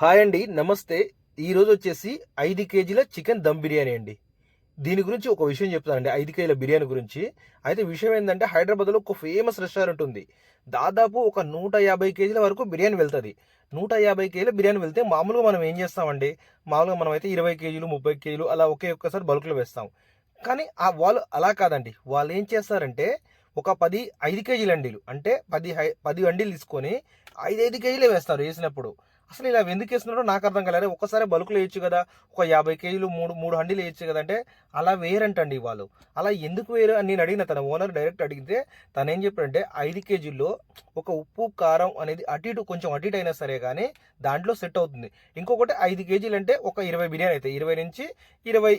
Hi అండి నమస్తే. ఈరోజు వచ్చేసి ఐదు కేజీల చికెన్ దమ్ బిర్యానీ అండి. దీని గురించి ఒక విషయం చెప్తానండి ఐదు కేజీల బిర్యానీ గురించి. అయితే విషయం ఏంటంటే హైదరాబాద్లో ఒక ఫేమస్ రెస్టారెంట్ ఉంది. దాదాపు ఒక నూట యాభై కేజీల వరకు బిర్యానీ వెళ్తుంది. నూట యాభై కేజీల బిర్యానీ వెళ్తే మామూలుగా మనం ఏం చేస్తామండి? మామూలుగా మనం అయితే ఇరవై కేజీలు ముప్పై కేజీలు అలా ఒకే ఒక్కసారి బల్క్లో వేస్తాం. కానీ ఆ వాళ్ళు అలా కాదండి. వాళ్ళు ఏం చేస్తారంటే ఒక పది ఐదు కేజీల అండీలు అంటే పది హై పది అండీలు తీసుకొని ఐదు ఐదు కేజీలే వేస్తారు వేసినప్పుడు. అసలు ఇలా ఎందుకు వేస్తున్నాడో నాకు అర్థం కాలేదు. ఒక్కసారి బల్కులు వేయచ్చు కదా. ఒక యాభై కేజీలు మూడు మూడు హండీలు వేయచ్చు కదా అంటే అలా వేయరంటండి వాళ్ళు. అలా ఎందుకు వేయరు అని నేను అడిగిన తన ఓనర్ డైరెక్ట్ అడిగితే తను ఏం చెప్పాడంటే ఐదు కేజీల్లో ఒక ఉప్పు కారం అనేది అటు ఇటు కొంచెం అటు ఇటు అయినా సరే కానీ దాంట్లో సెట్ అవుతుంది. ఇంకొకటి ఐదు కేజీలు అంటే ఒక ఇరవై బిర్యానీ అయితే ఇరవై నుంచి ఇరవై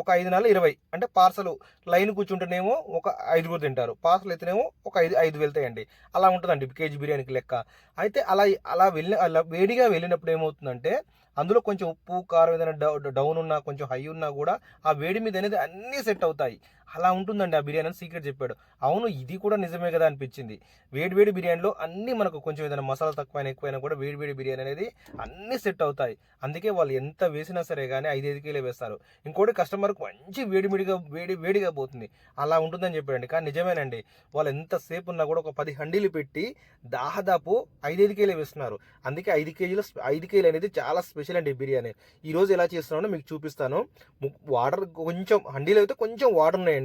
ఒక ఐదు నాలుగు ఇరవై అంటే పార్సల్ లైన్ కూర్చుంటేనేమో ఒక ఐదుగురు తింటారు. పార్సల్ అయితేనేమో ఒక ఐదు ఐదు వెళ్తాయండి. అలా ఉంటుందండి కేజీ బిర్యానీకి లెక్క. అయితే అలా అలా వెళ్ళి అలా వేడిగా వెళ్ళినప్పుడు ఏమవుతుందంటే అందులో కొంచెం ఉప్పు కారం ఏదైనా డౌ- డౌన్ ఉన్నా కొంచెం హై ఉన్నా కూడా ఆ వేడి మీద అనేది అన్నీ సెట్ అవుతాయి. అలా ఉంటుందండి. ఆ బిర్యానీ అని సీక్రెట్ చెప్పాడు. అవును ఇది కూడా నిజమే కదా అనిపించింది. వేడి వేడి బిర్యానీలో అన్నీ మనకు కొంచెం ఏదైనా మసాలా తక్కువైనా ఎక్కువైనా కూడా వేడి వేడి బిర్యానీ అనేది అన్నీ సెట్ అవుతాయి. అందుకే వాళ్ళు ఎంత వేసినా సరే కానీ ఐదు ఐదు కేలే వేస్తారు. ఇంకోటి కస్టమర్కి మంచి వేడిమిడిగా వేడి వేడిగా పోతుంది. అలా ఉంటుందని చెప్పాడండి. కానీ నిజమేనండి వాళ్ళు ఎంతసేపు ఉన్నా కూడా ఒక పది హండీలు పెట్టి దాదాపు ఐదైదు కేలే వేస్తున్నారు. అందుకే ఐదు కేజీలు ఐదు కేజీలు అనేది చాలా స్పెషల్ అండి బిర్యానీ. ఈరోజు ఎలా చేస్తున్నానో మీకు చూపిస్తాను. వాటర్ కొంచెం హండీలు అయితే కొంచెం వాటర్ ఉన్నాయండి.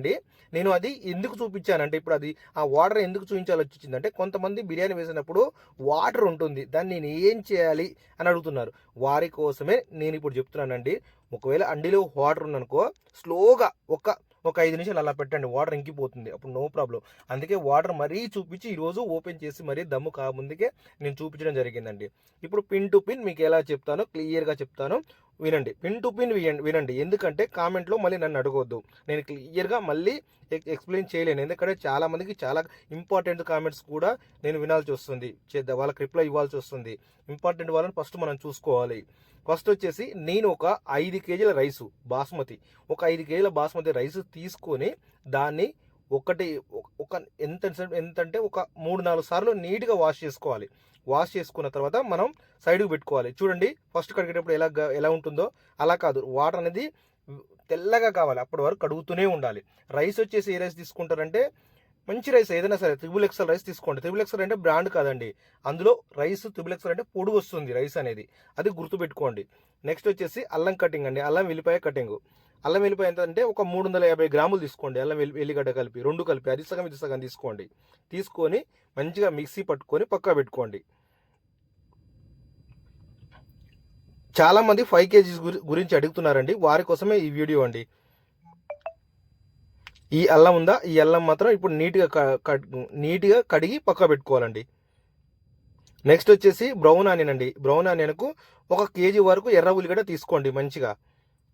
నేను అది ఎందుకు చూపించానంటే ఇప్పుడు అది ఆ వాటర్ ఎందుకు చూపించాల్సి వచ్చిందంటే కొంతమంది బిర్యానీ వేసినప్పుడు వాటర్ ఉంటుంది. దాన్ని నేను ఏం చేయాలి అని అడుగుతున్నారు. వారి కోసమే నేను ఇప్పుడు చెప్తున్నానండి. ఒకవేళ అండిలో వాటర్ ఉందనుకో స్లోగా ఒక ఒక ఐదు నిమిషాలు అలా పెట్టండి. వాటర్ ఇంకిపోతుంది. అప్పుడు నో ప్రాబ్లం. అందుకే వాటర్ మరీ చూపించి ఈరోజు ఓపెన్ చేసి మరీ దమ్ము కాముందుకే నేను చూపించడం జరిగిందండి. ఇప్పుడు పిన్ టు పిన్ మీకు ఎలా చెప్తానో క్లియర్గా చెప్తాను. వినండి. పిన్ టు పిన్ వినండి వినండి. ఎందుకంటే కామెంట్లో మళ్ళీ నన్ను అడగొద్దు. నేను క్లియర్గా మళ్ళీ ఎక్- ఎక్స్ప్లెయిన్ చేయలేను. ఎందుకంటే చాలామందికి చాలా ఇంపార్టెంట్ కామెంట్స్ కూడా నేను వినాల్సి వస్తుంది. చేద్దాం వాళ్ళకి రిప్లై ఇవ్వాల్సి వస్తుంది. ఇంపార్టెంట్ వాళ్ళని ఫస్ట్ మనం చూసుకోవాలి. ఫస్ట్ వచ్చేసి నేను ఒక ఐదు కేజీల రైసు బాస్మతి. ఒక ఐదు కేజీల బాస్మతి రైస్ తీసుకొని దాన్ని ఒకటి ఒక- ఒక ఎంత ఎంత అంటే ఒక మూడు నాలుగు సార్లు నీట్గా వాష్ చేసుకోవాలి. వాష్ చేసుకున్న తర్వాత మనం సైడ్కి పెట్టుకోవాలి. చూడండి ఫస్ట్ కడిగేటప్పుడు ఎలా ఎలా ఉంటుందో అలా కాదు. వాటర్ అనేది తెల్లగా కావాలి. అప్పటి వరకు కడుగుతూనే ఉండాలి. రైస్ వచ్చేసి ఏ రైస్ తీసుకుంటారంటే మంచి రైస్ ఏదైనా సరే త్రిబుల్ ఎక్సల్ రైస్ తీసుకోండి. త్రిబుల్ ఎక్సల్ అంటే బ్రాండ్ కాదండి. అందులో రైస్ త్రిబుల్ ఎక్సల్ అంటే పొడి వస్తుంది రైస్ అనేది. అది గుర్తుపెట్టుకోండి. నెక్స్ట్ వచ్చేసి అల్లం కటింగ్ అండి. అల్లం వెల్లిపాయ కటింగ్ అల్లం వెల్లిపాయ ఎంత అంటే ఒక మూడు వందల యాభై గ్రాములు తీసుకోండి. అల్లం వెల్లి ఎల్లిగడ్డ కలిపి రెండు కలిపి అది సగం ఇది సగం తీసుకోండి. తీసుకొని మంచిగా మిక్సీ పట్టుకొని పక్కా పెట్టుకోండి. చాలా మంది ఫైవ్ కేజీస్ గురించి అడుగుతున్నారండి. వారి కోసమే ఈ వీడియో అండి. ఈ అల్లం ఉందా? ఈ అల్లం మాత్రం ఇప్పుడు నీట్గా క- కడ్- నీట్గా కడిగి పక్క పెట్టుకోవాలండి. నెక్స్ట్ వచ్చేసి బ్రౌన్ ఆనియన్ అండి. బ్రౌన్ ఆనియన్కు ఒక కేజీ వరకు ఎర్ర ఉల్లిగడ్డ తీసుకోండి మంచిగా.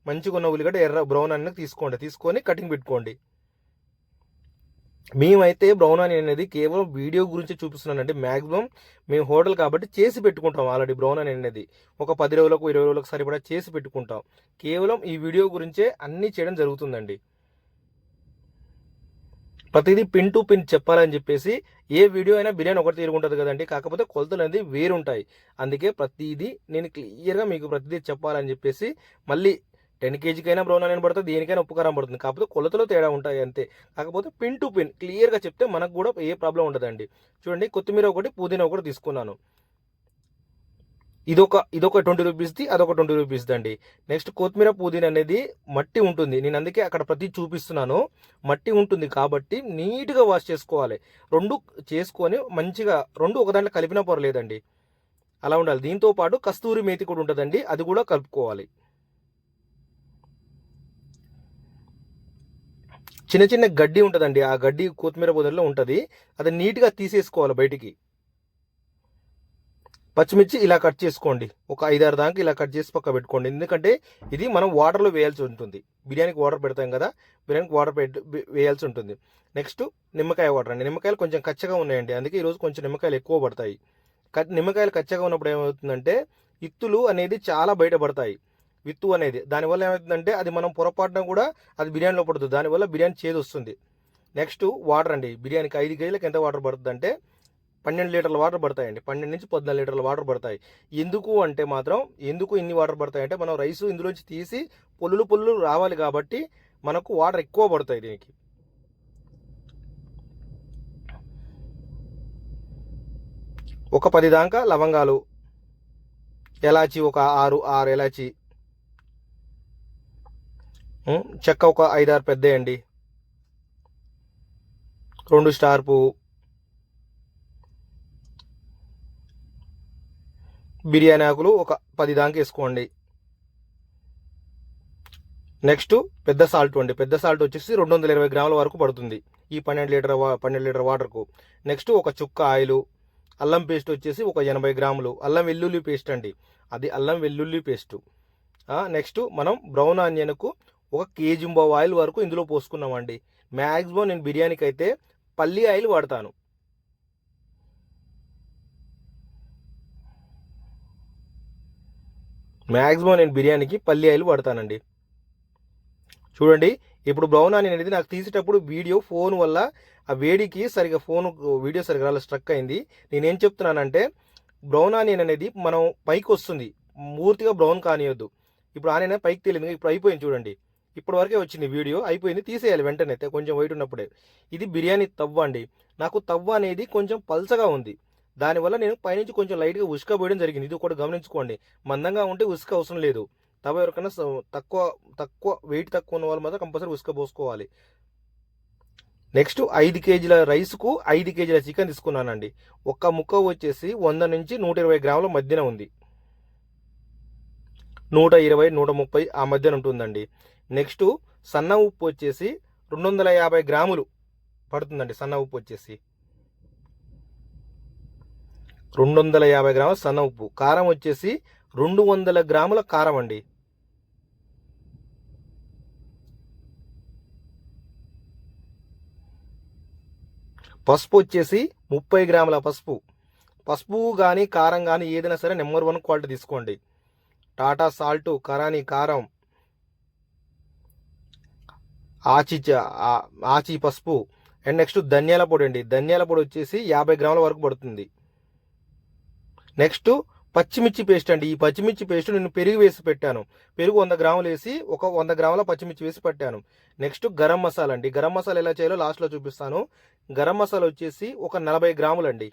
మంచిగా ఉన్న ఉల్లిగడ్డ ఎర్ర బ్రౌన్ ఆనియన్ తీసుకోండి. తీసుకొని కటింగ్ పెట్టుకోండి. మేమైతే బ్రౌన్ ఆనియన్ అనేది కేవలం వీడియో గురించి చూపిస్తున్నానండి. మ్యాక్సిమం మేము హోటల్ కాబట్టి చేసి పెట్టుకుంటాం ఆల్రెడీ బ్రౌన్ ఆనియన్ అనేది. ఒక పది రోజులకు ఇరవై రోజులకు సరిపడా చేసి పెట్టుకుంటాం. కేవలం ఈ వీడియో గురించే అన్నీ చేయడం జరుగుతుందండి. ప్రతిదీ పిన్ టు పిన్ చెప్పాలని చెప్పేసి ఏ వీడియో అయినా బిర్యానీ ఒకటి తీరుకుంటుంది కదండి. కాకపోతే కొలతలు అనేది వేరుంటాయి. అందుకే ప్రతిదీ నేను క్లియర్గా మీకు ప్రతిదీ చెప్పాలని చెప్పేసి మళ్ళీ టెన్ కేజీకైనా బ్రౌన్ ఆనియన్ పడుతుంది దేనికైనా ఉప్పు కారం పడుతుంది. కాకపోతే కొలతలో తేడా ఉంటాయి అంతే. కాకపోతే పిన్ టు పిన్ క్లియర్గా చెప్తే మనకు కూడా ఏ ప్రాబ్లం ఉండదండి. చూడండి కొత్తిమీర ఒకటి పుదీనా ఒకటి తీసుకున్నాను. ఇదొక ఇదొక ట్వంటీ రూపీస్ది అదొక ట్వంటీ రూపీస్ది అండి నెక్స్ట్ కొత్తిమీర పుదీనా అనేది మట్టి ఉంటుంది. నేను అందుకే అక్కడ ప్రతి చూపిస్తున్నాను. మట్టి ఉంటుంది కాబట్టి నీట్గా వాష్ చేసుకోవాలి. రెండు చేసుకొని మంచిగా రెండు ఒక దాంట్లో కలిపినా పర్లేదండి అలా ఉండాలి. దీంతో పాటు కస్తూరి మేతి కూడా ఉంటుందండి. అది కూడా కలుపుకోవాలి. చిన్న చిన్న గడ్డి ఉంటుందండి. ఆ గడ్డి కొత్తిమీర పొదల్లో ఉంటుంది. అది నీట్గా తీసేసుకోవాలి బయటికి. పచ్చిమిర్చి ఇలా కట్ చేసుకోండి. ఒక ఐదారు దాకా ఇలా కట్ చేసి పక్క పెట్టుకోండి. ఎందుకంటే ఇది మనం వాటర్లో వేయాల్సి ఉంటుంది. బిర్యానీకి వాటర్ పెడతాం కదా బిర్యానీకి వాటర్ పెట్టి వేయాల్సి ఉంటుంది. నెక్స్ట్ నిమ్మకాయ వాటర్ అండి. నిమ్మకాయలు కొంచెం కచ్చగా ఉన్నాయండి. అందుకే ఈరోజు కొంచెం నిమ్మకాయలు ఎక్కువ పడతాయి. నిమ్మకాయలు కచ్చగా ఉన్నప్పుడు ఏమవుతుందంటే ఇత్తులు అనేది చాలా బయటపడతాయి విత్తు అనేది. దానివల్ల ఏమవుతుందంటే అది మనం పొరపాటున కూడా అది బిర్యానీలో పడుతుంది. దానివల్ల బిర్యానీ చేదు వస్తుంది. నెక్స్ట్ వాటర్ అండి. బిర్యానీకి ఐదు కేజీలకు ఎంత వాటర్ పడుతుంది అంటే పన్నెండు లీటర్ల వాటర్ పడతాయండి. పన్నెండు నుంచి పద్నాలుగు లీటర్ల వాటర్ పడతాయి. ఎందుకు అంటే మాత్రం ఎందుకు ఇన్ని వాటర్ పడతాయంటే మనం రైస్ ఇందులోంచి తీసి పొల్లులు పొల్లులు రావాలి కాబట్టి మనకు వాటర్ ఎక్కువ పడతాయి దీనికి. ఒక పది దాకా లవంగాలు ఎలాచి ఒక ఆరు ఆరు ఎలాచి చెక్క ఒక ఐదారు పెద్దయండి. రెండు స్టార్ పువ్వు బిర్యానీ ఆకులు ఒక పది దాకా వేసుకోండి. నెక్స్ట్ పెద్ద సాల్ట్ అండి. పెద్ద సాల్ట్ వచ్చేసి రెండు వందల ఇరవై గ్రాముల వరకు పడుతుంది ఈ పన్నెండు లీటర్ పన్నెండు లీటర్ వాటర్కు. నెక్స్ట్ ఒక చుక్క ఆయిల్. అల్లం పేస్ట్ వచ్చేసి ఒక ఎనభై గ్రాములు. అల్లం వెల్లుల్లి పేస్ట్ అండి అది అల్లం వెల్లుల్లి పేస్ట్. నెక్స్ట్ మనం బ్రౌన్ ఆనియన్కు ఒక కేజీ ఆయిల్ వరకు ఇందులో పోసుకున్నామండి. మ్యాక్సిమం నేను బిర్యానీకి అయితే పల్లి ఆయిల్ వాడతాను. మ్యాక్సిమం నేను బిర్యానీకి పల్లి ఆయిల్ వాడతానండి. చూడండి ఇప్పుడు బ్రౌన్ ఆనియన్ అనేది నాకు తీసేటప్పుడు వీడియో ఫోన్ వల్ల ఆ వేడికి సరిగా ఫోన్ వీడియో సరిగా రాలే స్ట్రక్ అయింది. నేనేం చెప్తున్నానంటే బ్రౌన్ ఆనియన్ అనేది మనం పైకి వస్తుంది పూర్తిగా బ్రౌన్ కానియొద్దు. ఇప్పుడు ఆనియన్ పైకి తేలింది ఇప్పుడు అయిపోయింది చూడండి. ఇప్పటి వరకే వచ్చింది వీడియో అయిపోయింది తీసేయాలి వెంటనే అయితే కొంచెం వైట్ ఉన్నప్పుడే. ఇది బిర్యానీ తవ్వ అండి. నాకు తవ్వ అనేది కొంచెం పల్చగా ఉంది. దానివల్ల నేను పైనుంచి కొంచెం లైట్గా ఉసుక పోయడం జరిగింది. ఇది కూడా గమనించుకోండి. మందంగా ఉంటే ఉసుక అవసరం లేదు. తవ్వ ఎవరికైనా తక్కువ తక్కువ వెయిట్ తక్కువ ఉన్న వాళ్ళు మాత్రం కంపల్సరీ ఉసుక పోసుకోవాలి. నెక్స్ట్ ఐదు కేజీల రైస్కు ఐదు కేజీల చికెన్ తీసుకున్నానండి. ఒక్క ముక్క వచ్చేసి వంద నుంచి నూట ఇరవై గ్రాముల మధ్యన ఉంది. నూట ఇరవై నూట ముప్పై ఆ మధ్యన ఉంటుందండి. నెక్స్ట్ సన్న ఉప్పు వచ్చేసి రెండు వందల యాభై గ్రాములు పడుతుందండి సన్న ఉప్పు వచ్చేసి. రెండు వందల యాభై గ్రాముల సన్న ఉప్పు. కారం వచ్చేసి రెండు వందల గ్రాముల కారం అండి. పసుపు వచ్చేసి ముప్పై గ్రాముల పసుపు. పసుపు కానీ కారం కానీ ఏదైనా సరే నెంబర్ వన్ క్వాలిటీ తీసుకోండి. టాటా సాల్ట్ కరాని కారం ఆచి ఆచి పసుపు అండ్ నెక్స్ట్ ధనియాల పొడి అండి ధనియాల పొడి వచ్చేసి యాభై గ్రాముల వరకు పడుతుంది నెక్స్ట్ పచ్చిమిర్చి పేస్ట్ అండి ఈ పచ్చిమిర్చి పేస్ట్ నేను పెరుగు వేసి పెట్టాను పెరుగు వంద గ్రాములు వేసి ఒక వంద గ్రాముల పచ్చిమిర్చి వేసి పెట్టాను నెక్స్ట్ గరం మసాలా అండి గరం మసాలా ఎలా చేయాలో లాస్ట్లో చూపిస్తాను గరం మసాలా వచ్చేసి ఒక నలభై గ్రాములు అండి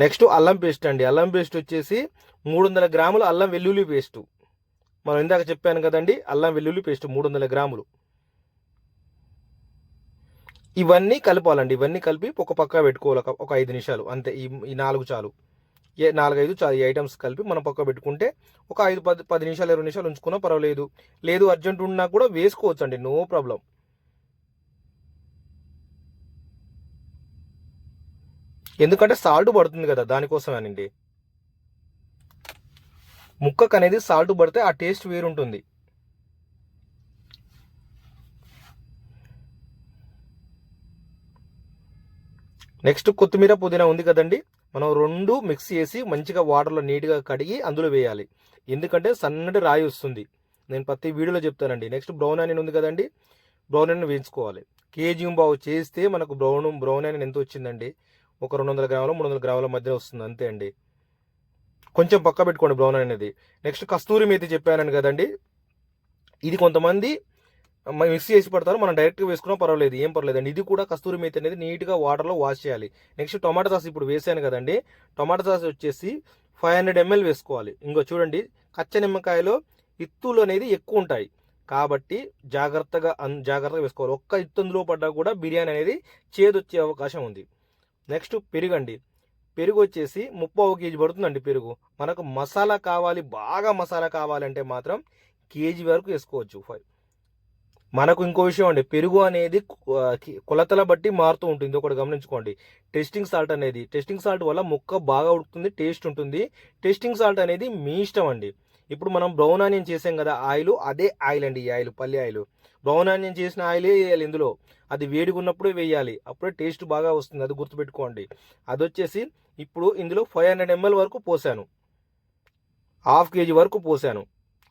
నెక్స్ట్ అల్లం పేస్ట్ అండి. అల్లం పేస్ట్ వచ్చేసి మూడు వందల గ్రాములు అల్లం వెల్లుల్లి పేస్ట్. మనం ఇందాక చెప్పాను కదండి అల్లం వెల్లుల్లి పేస్ట్ మూడు వందల గ్రాములు. ఇవన్నీ కలపాలండి. ఇవన్నీ కలిపి ఒక పక్క పెట్టుకోవాలి ఒక- ఒక ఐదు నిమిషాలు. అంతే ఈ ఈ నాలుగు చాలు. ఏ నాలుగైదు చాలు ఈ ఐటమ్స్ కలిపి మనం పక్క పెట్టుకుంటే ఒక ఐదు పది పది నిమిషాలు ఇరవై నిమిషాలు ఉంచుకున్నా పర్వాలేదు. లేదు అర్జెంట్ ఉన్నా కూడా వేసుకోవచ్చు అండి నో ప్రాబ్లం. ఎందుకంటే సాల్ట్ పడుతుంది కదా దానికోసమేనండి. ముక్కకు అనేది సాల్ట్ పడితే ఆ టేస్ట్ వేరుంటుంది. నెక్స్ట్ కొత్తిమీర పుదీనా ఉంది కదండి మనం రెండు మిక్స్ చేసి మంచిగా వాటర్లో నీట్గా కడిగి అందులో వేయాలి. ఎందుకంటే సన్నటి రాయి వస్తుంది. నేను ప్రతి వీడియోలో చెప్తానండి. నెక్స్ట్ బ్రౌన్ ఆనియన్ ఉంది కదండి బ్రౌన్ ఆనియన్ వేయించుకోవాలి. కేజీ బావు చేస్తే మనకు బ్రౌన్ బ్రౌన్ ఆనియన్ ఎంత వచ్చిందండి ఒక రెండు వందల గ్రాములు మూడు వందల గ్రాముల మధ్య వస్తుంది అంతే అండి. కొంచెం పక్క పెట్టుకోండి బ్రౌన్ అనేది. నెక్స్ట్ కస్తూరి మేతి చెప్పానని కదండి. ఇది కొంతమంది మ- మిక్స్ చేసి పడతారు మనం డైరెక్ట్గా వేసుకున్నా పర్వాలేదు ఏం పర్లేదు అండి. ఇది కూడా కస్తూరి మేతి అనేది నీట్గా వాటర్లో వాష్ చేయాలి. నెక్స్ట్ టొమాటో సాస్ ఇప్పుడు వేసాను కదండి. టొమాటో సాస్ వచ్చేసి ఫైవ్ హండ్రెడ్ ఎంఎల్ వేసుకోవాలి. ఇంకో చూడండి కచ్చ నిమ్మకాయలో ఇత్తులు అనేది ఎక్కువ ఉంటాయి. కాబట్టి జాగ్రత్తగా అన్- జాగ్రత్తగా వేసుకోవాలి. ఒక్క ఇత్తు అందులో పడ్డా కూడా బిర్యానీ అనేది చేదొచ్చే అవకాశం ఉంది. నెక్స్ట్ పెరుగండి. పెరుగు వచ్చేసి ముప్పై కేజీ పడుతుందండి పెరుగు. మనకు మసాలా కావాలి బాగా మసాలా కావాలంటే మాత్రం కేజీ వరకు వేసుకోవచ్చు. ఫైవ్ మనకు ఇంకో విషయం అండి పెరుగు అనేది కొలతల బట్టి మారుతూ ఉంటుంది. ఒకటి గమనించుకోండి. టెస్టింగ్ సాల్ట్ అనేది టెస్టింగ్ సాల్ట్ వల్ల ముక్క బాగా ఉడుకుతుంది టేస్ట్ ఉంటుంది. టెస్టింగ్ సాల్ట్ అనేది మీ ఇష్టం అండి. ఇప్పుడు మనం బ్రౌన్ ఆనియన్ చేసాం కదా ఆయిల్ అదే ఆయిల్ అండి ఈ ఆయిల్ పల్లి ఆయిల్. బ్రౌన్ చేసిన ఆయిలే వేయాలి ఇందులో. అది వేడిగా ఉన్నప్పుడే వేయాలి. అప్పుడే టేస్ట్ బాగా వస్తుంది. అది గుర్తుపెట్టుకోండి. అది వచ్చేసి ఇప్పుడు ఇందులో ఫైవ్ హండ్రెడ్ ఎంఎల్ వరకు పోసాను. హాఫ్ కేజీ వరకు పోసాను.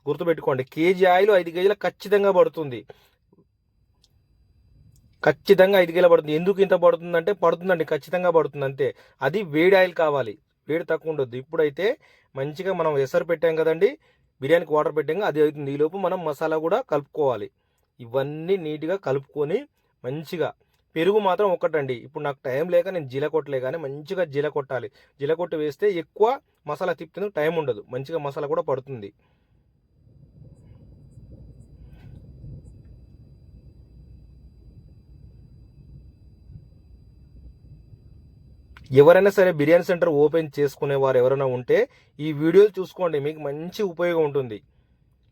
గుర్తుపెట్టుకోండి. కేజీ ఆయిల్ ఐదు కేజీల ఖచ్చితంగా పడుతుంది. ఖచ్చితంగా ఐదు కేజీల పడుతుంది. ఎందుకు ఇంత పడుతుందంటే పడుతుందండి. ఖచ్చితంగా పడుతుంది. అంతే. అది వేడి ఆయిల్ కావాలి. వేడి తక్కువ ఉండొద్దు. ఇప్పుడైతే మంచిగా మనం ఎసరు పెట్టాం కదండి. బిర్యానీకి వాటర్ పెట్టాం అది అవుతుంది. ఈలోపు మనం మసాలా కూడా కలుపుకోవాలి. ఇవన్నీ నీట్గా కలుపుకొని మంచిగా పెరుగు మాత్రం ఒకటండి ఇప్పుడు నాకు టైం లేక నేను జీల కొట్టలే కానీ మంచిగా జీల కొట్టాలి జీల కొట్టి వేస్తే ఎక్కువ మసాలా తిప్పేందుకు టైం ఉండదు. మంచిగా మసాలా కూడా పడుతుంది. ఎవరైనా సరే బిర్యానీ సెంటర్ ఓపెన్ చేసుకునే వారు ఎవరైనా ఉంటే ఈ వీడియోలు చూసుకోండి. మీకు మంచి ఉపయోగం ఉంటుంది.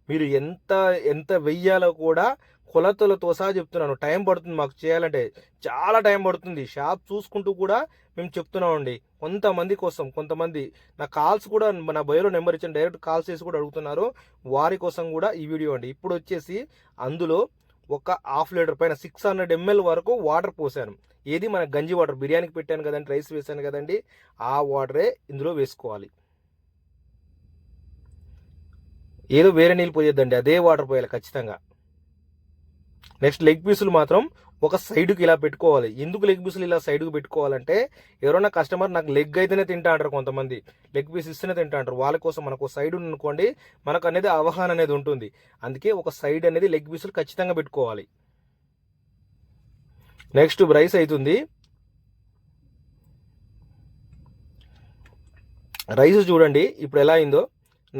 మీరు ఎంత ఎంత వెయ్యాలో కూడా కొలతలతో సహా చెప్తున్నాను. టైం పడుతుంది మాకు చేయాలంటే. చాలా టైం పడుతుంది. షాప్ చూసుకుంటూ కూడా మేము చెప్తున్నామండి. కొంతమంది కోసం కొంతమంది నా కాల్స్ కూడా నా బయోలో నెంబర్ ఇచ్చిన డైరెక్ట్ కాల్స్ చేసి కూడా అడుగుతున్నారు. వారి కోసం కూడా ఈ వీడియో అండి. ఇప్పుడు వచ్చేసి అందులో ఒక హాఫ్ లీటర్ పైన సిక్స్ హండ్రెడ్ ఎంఎల్ వరకు వాటర్ పోసాను. ఏది? మన గంజి వాటర్. బిర్యానీకి పెట్టాను కదండి రైస్ వేసాను కదండి. ఆ వాటరే ఇందులో వేసుకోవాలి. ఏదో వేరే నీళ్ళు పోయొద్దండి. అదే వాటర్ పోయాలి ఖచ్చితంగా. నెక్స్ట్ లెగ్ పీసులు మాత్రం ఒక సైడ్కి ఇలా పెట్టుకోవాలి. ఎందుకు లెగ్ పీసులు ఇలా సైడ్కి పెట్టుకోవాలంటే ఎవరైనా కస్టమర్ నాకు లెగ్ అయితేనే తింటా అంటారు కొంతమంది. లెగ్ పీస్ ఇస్తేనే తింటా అంటారు. వాళ్ళ కోసం మనకు సైడ్ అనుకోండి మనకు అనేది అవగాహన అనేది ఉంటుంది. అందుకే ఒక సైడ్ అనేది లెగ్ పీసులు ఖచ్చితంగా పెట్టుకోవాలి. నెక్స్ట్ రైస్ అవుతుంది రైస్ చూడండి ఇప్పుడు ఎలా అయిందో.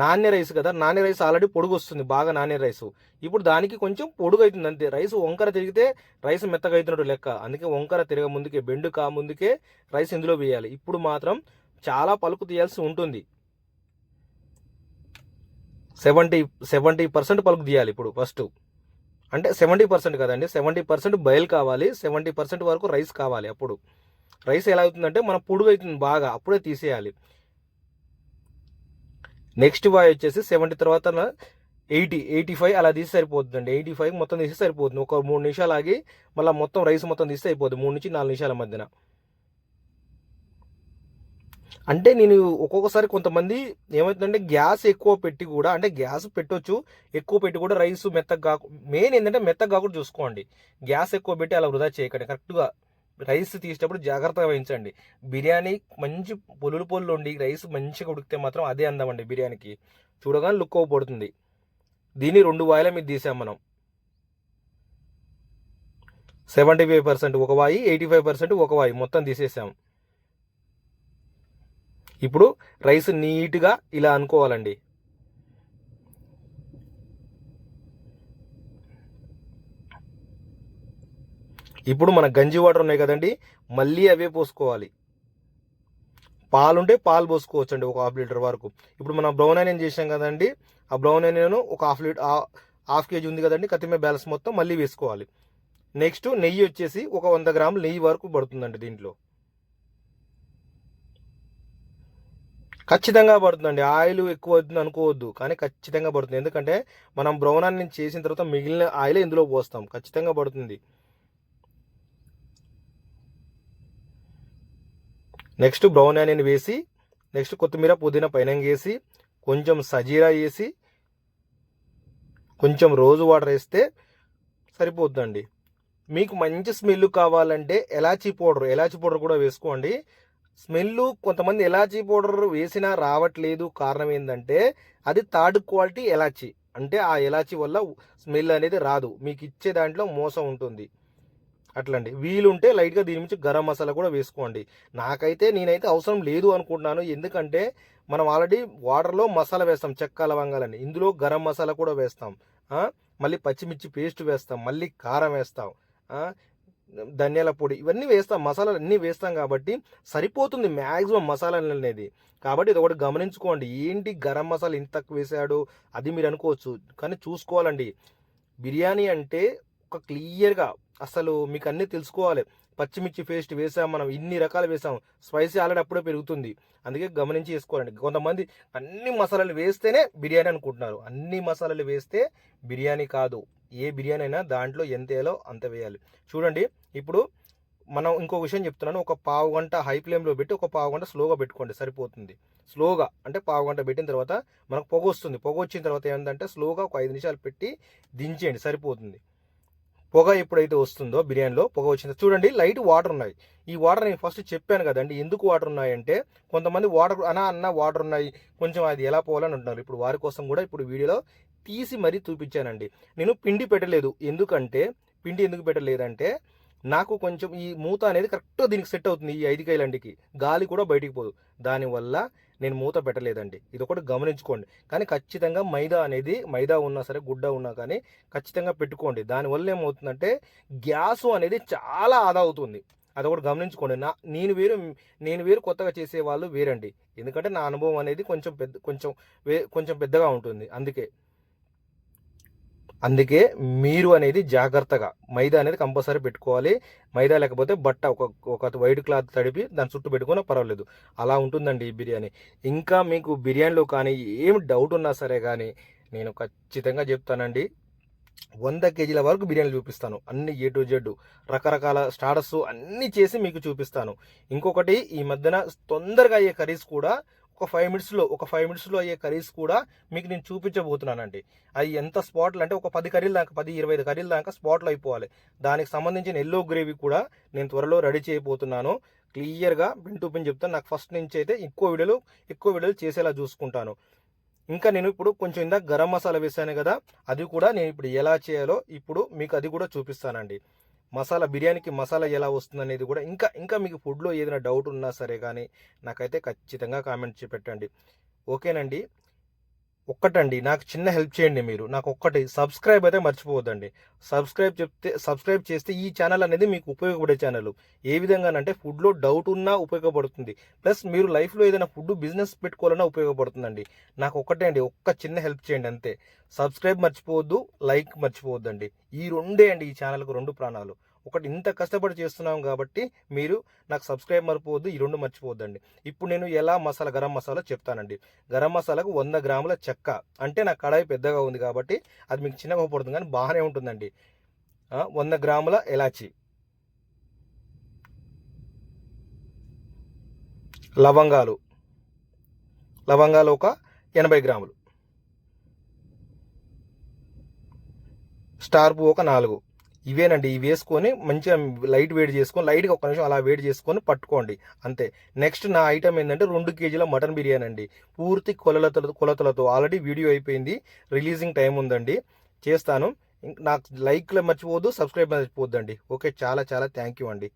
నాణ్య రైస్ కదా నాణ్య రైస్ ఆల్రెడీ పొడుగు వస్తుంది బాగా నాణ్య రైస్. ఇప్పుడు దానికి కొంచెం పొడుగు అవుతుంది అంతే. రైస్ వంకర తిరిగితే రైస్ మెత్తగా అవుతున్నట్టు లెక్క. అందుకే వంకర తిరగ ముందుకే బెండు కా ముందుకే రైస్ ఇందులో వేయాలి. ఇప్పుడు మాత్రం చాలా పలుకు తీయాల్సి ఉంటుంది. సెవెంటీ సెవెంటీ పర్సెంట్ పలుకు తీయాలి ఇప్పుడు ఫస్ట్. అంటే సెవెంటీ పర్సెంట్ కదండి సెవెంటీ పర్సెంట్ బయలు కావాలి సెవెంటీ పర్సెంట్ వరకు రైస్ కావాలి అప్పుడు. రైస్ ఎలా అవుతుందంటే మన పొడుగు అవుతుంది బాగా అప్పుడే తీసేయాలి. నెక్స్ట్ బాయ్ వచ్చేసి సెవెంటీ తర్వాత ఎయిటీ ఎయిటీ ఫైవ్ అలా తీసి సరిపోతుందండి. ఎయిటీ ఫైవ్ మొత్తం తీసి సరిపోతుంది. ఒక మూడు నిమిషాలు ఆగి మళ్ళీ మొత్తం రైస్ మొత్తం తీస్తే అయిపోతుంది మూడు నుంచి నాలుగు నిమిషాల మధ్యన. అంటే నేను ఒక్కొక్కసారి కొంతమంది ఏమవుతుందంటే గ్యాస్ ఎక్కువ పెట్టి కూడా అంటే గ్యాస్ పెట్టొచ్చు ఎక్కువ పెట్టి కూడా రైస్ మెత్తగా కాకు మెయిన్ ఏంటంటే మెత్తగా కాకుండా చూసుకోండి. గ్యాస్ ఎక్కువ పెట్టి అలా వృధా చేయకండి. కరెక్ట్గా రైస్ తీసేటప్పుడు జాగ్రత్తగా వహించండి బిర్యానీ మంచి పొలులు పొల్లు ఉండి రైస్ మంచిగా ఉడికితే మాత్రం అదే అందమండి బిర్యానీకి. చూడగానే లుక్ పడుతుంది. దీన్ని రెండు వాయిల మీద తీసాం మనం. సెవెంటీ ఫైవ్ పర్సెంట్ ఒక వాయి ఎయిటీ ఫైవ్ పర్సెంట్ ఒక వాయి మొత్తం తీసేసాం. ఇప్పుడు రైస్ నీట్గా ఇలా అనుకోవాలండి. ఇప్పుడు మన గంజి వాటర్ ఉన్నాయి కదండి మళ్ళీ అవే పోసుకోవాలి. పాలుంటే పాలు పోసుకోవచ్చు అండి ఒక హాఫ్ లీటర్ వరకు. ఇప్పుడు మనం బ్రౌన్ ఆనియన్ చేసాం కదండి ఆ బ్రౌన్ ఆనియన్ ఒక హాఫ్ లీటర్ హాఫ్ కేజీ ఉంది కదండి కత్తిమే బ్యాలెన్స్ మొత్తం మళ్ళీ వేసుకోవాలి. నెక్స్ట్ నెయ్యి వచ్చేసి ఒక వంద గ్రాములు నెయ్యి వరకు పడుతుందండి దీంట్లో. ఖచ్చితంగా పడుతుందండి. ఆయిల్ ఎక్కువ అవుతుంది అనుకోవద్దు కానీ ఖచ్చితంగా పడుతుంది. ఎందుకంటే మనం బ్రౌన్ ఆనియన్ చేసిన తర్వాత మిగిలిన ఆయిల్ ఇందులో పోస్తాం. ఖచ్చితంగా పడుతుంది. నెక్స్ట్ బ్రౌన్ ఆనియన్ వేసి నెక్స్ట్ కొత్తిమీర పుదీనా పైన వేసి కొంచెం సజీరా వేసి కొంచెం రోజు వాటర్ వేస్తే సరిపోతుందండి మీకు మంచి స్మెల్ కావాలంటే ఎలాచీ పౌడర్ ఎలాచీ పౌడర్ కూడా వేసుకోండి. స్మెల్ కొంతమంది ఎలాచీ పౌడర్ వేసినా రావట్లేదు. కారణం ఏంటంటే అది థర్డ్ క్వాలిటీ ఎలాచీ. అంటే ఆ ఎలాచీ వల్ల స్మెల్ అనేది రాదు. మీకు ఇచ్చే దాంట్లో మోసం ఉంటుంది. అట్లండి. వీలుంటే లైట్గా దీని నుంచి గరం మసాలా కూడా వేసుకోండి. నాకైతే నేనైతే అవసరం లేదు అనుకుంటున్నాను. ఎందుకంటే మనం ఆల్రెడీ వాటర్లో మసాలా వేస్తాం చెక్క లవంగాలని. ఇందులో గరం మసాలా కూడా వేస్తాం. మళ్ళీ పచ్చిమిర్చి పేస్ట్ వేస్తాం. మళ్ళీ కారం వేస్తాం. ధనియాల పొడి ఇవన్నీ వేస్తాం. మసాలాలు అన్నీ వేస్తాం కాబట్టి సరిపోతుంది మ్యాక్సిమం మసాలాలు అనేది. కాబట్టి ఇది ఒకటి గమనించుకోండి. ఏంటి గరం మసాలా ఇంత తక్కువ వేసాడు? అది మీరు అనుకోవచ్చు. కానీ చూసుకోవాలండి. బిర్యానీ అంటే ఒక క్లియర్గా అసలు మీకు అన్నీ తెలుసుకోవాలి. పచ్చిమిర్చి పేస్ట్ వేసాం మనం ఇన్ని రకాలు వేసాం. స్పైసీ ఆల్రెడీ అప్పుడే పెరుగుతుంది. అందుకే గమనించి వేసుకోవాలండి. కొంతమంది అన్ని మసాలాలు వేస్తేనే బిర్యానీ అనుకుంటున్నారు. అన్ని మసాలాలు వేస్తే బిర్యానీ కాదు. ఏ బిర్యానీ అయినా దాంట్లో ఎంత వేయాలో అంత వేయాలి. చూడండి ఇప్పుడు మనం ఇంకో విషయం చెప్తున్నాను. ఒక పావు గంట హై ఫ్లేమ్లో పెట్టి ఒక పావు గంట స్లోగా పెట్టుకోండి సరిపోతుంది. స్లోగా అంటే పావు గంట పెట్టిన తర్వాత మనకు పొగ వస్తుంది. పొగ వచ్చిన తర్వాత ఏంటంటే స్లోగా ఒక ఐదు నిమిషాలు పెట్టి దించేయండి సరిపోతుంది. పొగ ఎప్పుడైతే వస్తుందో బిర్యానీలో పొగ వచ్చిందో చూడండి లైట్ వాటర్ ఉన్నాయి. ఈ వాటర్ నేను ఫస్ట్ చెప్పాను కదండి ఎందుకు వాటర్ ఉన్నాయంటే కొంతమంది వాటర్ అనా అన్న వాటర్ ఉన్నాయి కొంచెం అది ఎలా పోవాలని అంటున్నారు ఇప్పుడు వారి కోసం కూడా ఇప్పుడు వీడియోలో తీసి మరీ చూపించానండి. నేను పిండి పెట్టలేదు. ఎందుకంటే పిండి ఎందుకు పెట్టలేదంటే నాకు కొంచెం ఈ మూత అనేది కరెక్ట్గా దీనికి సెట్ అవుతుంది ఈ ఐదు కైలండికి గాలి కూడా బయటికి పోదు. దానివల్ల నేను మూత పెట్టలేదండి. ఇది ఒకటి గమనించుకోండి. కానీ ఖచ్చితంగా మైదా అనేది మైదా ఉన్నా సరే గుడ్డ ఉన్నా కానీ ఖచ్చితంగా పెట్టుకోండి. దానివల్ల ఏమవుతుందంటే గ్యాస్ అనేది చాలా ఆదా అవుతుంది. అది ఒకటి గమనించుకోండి. నా నేను వేరు నేను వేరు కొత్తగా చేసే వాళ్ళు వేరండి. ఎందుకంటే నా అనుభవం అనేది కొంచెం పెద్ద కొంచెం వే కొంచెం పెద్దగా ఉంటుంది. అందుకే. అందుకే మీరు అనేది జాగ్రత్తగా మైదా అనేది కంపల్సరీ పెట్టుకోవాలి. మైదా లేకపోతే బట్ట ఒక ఒక వైట్ క్లాత్ తడిపి దాని చుట్టూ పెట్టుకున్నా పర్వాలేదు. అలా ఉంటుందండి ఈ బిర్యానీ. ఇంకా మీకు బిర్యానీలో కానీ ఏం డౌట్ ఉన్నా సరే కానీ నేను ఖచ్చితంగా చెప్తానండి. వంద కేజీల వరకు బిర్యానీ చూపిస్తాను. అన్ని ఏ టు జెడ్ రకరకాల స్టార్టర్స్ అన్నీ చేసి మీకు చూపిస్తాను. ఇంకొకటి ఈ మధ్యన తొందరగా అయ్యే కర్రీస్ కూడా ఒక ఫైవ్ మినిట్స్లో ఒక ఫైవ్ మినిట్స్లో అయ్యే కర్రీస్ కూడా మీకు నేను చూపించబోతున్నానండి. అది ఎంత స్పాట్లు అంటే ఒక పది కర్రీల దాకా పది ఇరవై ఐదు కర్రీల దాకా స్పాట్లు అయిపోవాలి. దానికి సంబంధించిన ఎల్లో గ్రేవీ కూడా నేను త్వరలో రెడీ చేయబోతున్నాను. క్లియర్గా పిన్ టు పిన్ చెప్తాను. నాకు ఫస్ట్ నుంచి అయితే ఎక్కువ వీడియోలు ఎక్కువ వీడియోలు చేసేలా చూసుకుంటాను. ఇంకా నేను ఇప్పుడు కొంచెం ఇందాక గరం మసాలా వేసాను కదా అది కూడా నేను ఇప్పుడు ఎలా చేయాలో ఇప్పుడు మీకు అది కూడా చూపిస్తానండి. మసాలా బిర్యానీకి మసాలా ఎలా వస్తుంది అనేది కూడా ఇంకా ఇంకా మీకు ఫుడ్లో ఏదైనా డౌట్ ఉన్నా సరే కానీ నాకైతే ఖచ్చితంగా కామెంట్ చేపెట్టండి. పెట్టండి ఓకేనండి? ఒక్కటండి నాకు చిన్న హెల్ప్ చేయండి మీరు. నాకు ఒక్కటి సబ్స్క్రైబ్ అయితే మర్చిపోవద్దండి. సబ్స్క్రైబ్ చెప్తే సబ్స్క్రైబ్ చేస్తే ఈ ఛానల్ అనేది మీకు ఉపయోగపడే ఛానల్ ఏ విధంగానంటే ఫుడ్లో డౌట్ ఉన్నా ఉపయోగపడుతుంది. ప్లస్ మీరు లైఫ్లో ఏదైనా ఫుడ్ బిజినెస్ పెట్టుకోవాలన్నా ఉపయోగపడుతుందండి. నాకు ఒక్కటే అండి ఒక్క చిన్న హెల్ప్ చేయండి అంతే. సబ్స్క్రైబ్ మర్చిపోవద్దు లైక్ మర్చిపోవద్దండి. ఈ రెండే అండి ఈ ఛానల్కు రెండు ప్రాణాలు. ఒకటి ఇంత కష్టపడి చేస్తున్నాం కాబట్టి మీరు నాకు సబ్స్క్రైబ్ మర్చిపోవద్దు ఈ రెండు మర్చిపోవద్దండి. ఇప్పుడు నేను ఎలా మసాలా గరం మసాలా చెప్తానండి. గరం మసాలాకు వంద గ్రాముల చెక్క. అంటే నా కడాయి పెద్దగా ఉంది కాబట్టి అది మీకు చిన్నగా పడుతుంది కానీ బాగానే ఉంటుందండి. వంద గ్రాముల ఎలాచి. లవంగాలు. లవంగాలు ఒక ఎనభై గ్రాములు. స్టార్ పువ్వు ఒక నాలుగు. ఇవేనండి ఇవి వేసుకొని మంచిగా లైట్ వేడి చేసుకొని లైట్గా ఒక నిమిషం అలా వేడి చేసుకొని పట్టుకోండి. అంతే. నెక్స్ట్ నా ఐటమ్ ఏంటంటే రెండు కేజీల మటన్ బిర్యానీ అండి. పూర్తి కొలతలతో కొలతలతో ఆల్రెడీ వీడియో అయిపోయింది. రిలీజింగ్ టైం ఉందండి. చేస్తాను. నాకు లైక్లో మర్చిపోవద్దు సబ్స్క్రైబ్ మర్చిపోవద్దండి. ఓకే చాలా చాలా థ్యాంక్ యూ అండి.